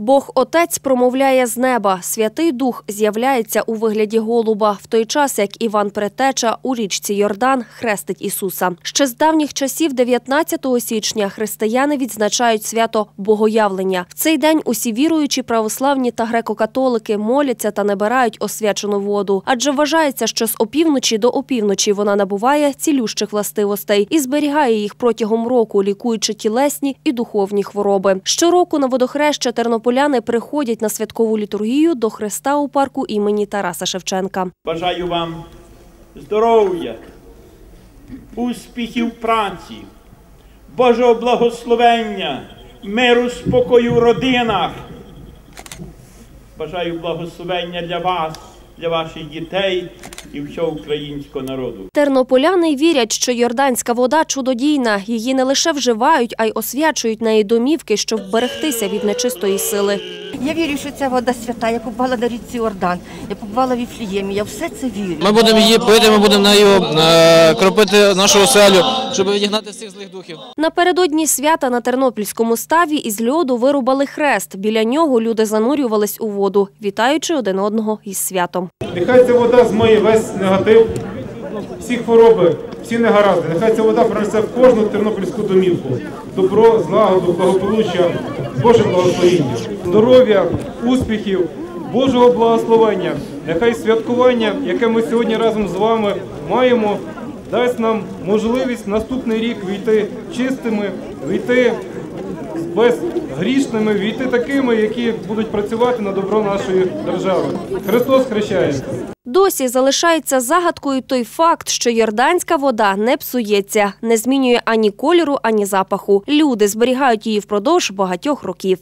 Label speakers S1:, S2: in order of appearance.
S1: Бог Отець промовляє з неба. Святий Дух з'являється у вигляді голуба, в той час як Іван Претеча у річці Йордан хрестить Ісуса. Ще з давніх часів, 19 січня, християни відзначають свято Богоявлення. В цей день усі віруючі православні та греко-католики моляться та набирають освячену воду, адже вважається, що з опівночі до опівночі вона набуває цілющих властивостей і зберігає їх протягом року, лікуючи тілесні і духовні хвороби. Щороку на водохреща тернополяни приходять на святкову літургію до Христа у парку імені Тараса Шевченка.
S2: Бажаю вам здоров'я, успіхів праці, Божого благословення, миру, спокою в родинах. Бажаю благословення для вас, для ваших дітей і всього українського народу.
S1: Тернополяни вірять, що йорданська вода чудодійна. Її не лише вживають, а й освячують неї домівки, щоб вберегтися від нечистої сили.
S3: Я вірю, що ця вода свята. Я побувала на річці Ордан, я побувала в Іфліємі, я все це вірю.
S4: Ми будемо її пити, ми будемо нею кропити нашу оселю, щоб відігнати всіх злих духів.
S1: Напередодні свята на тернопільському ставі із льоду вирубали хрест. Біля нього люди занурювались у воду, вітаючи один одного із святом.
S5: Нехай ця вода змиє весь негатив, всі хвороби, всі негаразди. Нехай ця вода принесе в кожну тернопільську домівку. Добро, злагоду, благополуччя, Боже благословіння, здоров'я, успіхів, Божого благословення. Нехай святкування, яке ми сьогодні разом з вами маємо, дасть нам можливість наступний рік війти чистими, війти безгрішними, війти такими, які будуть працювати на добро нашої держави. Христос хрещається!
S1: Досі залишається загадкою той факт, що йорданська вода не псується, не змінює ані кольору, ані запаху. Люди зберігають її впродовж багатьох років.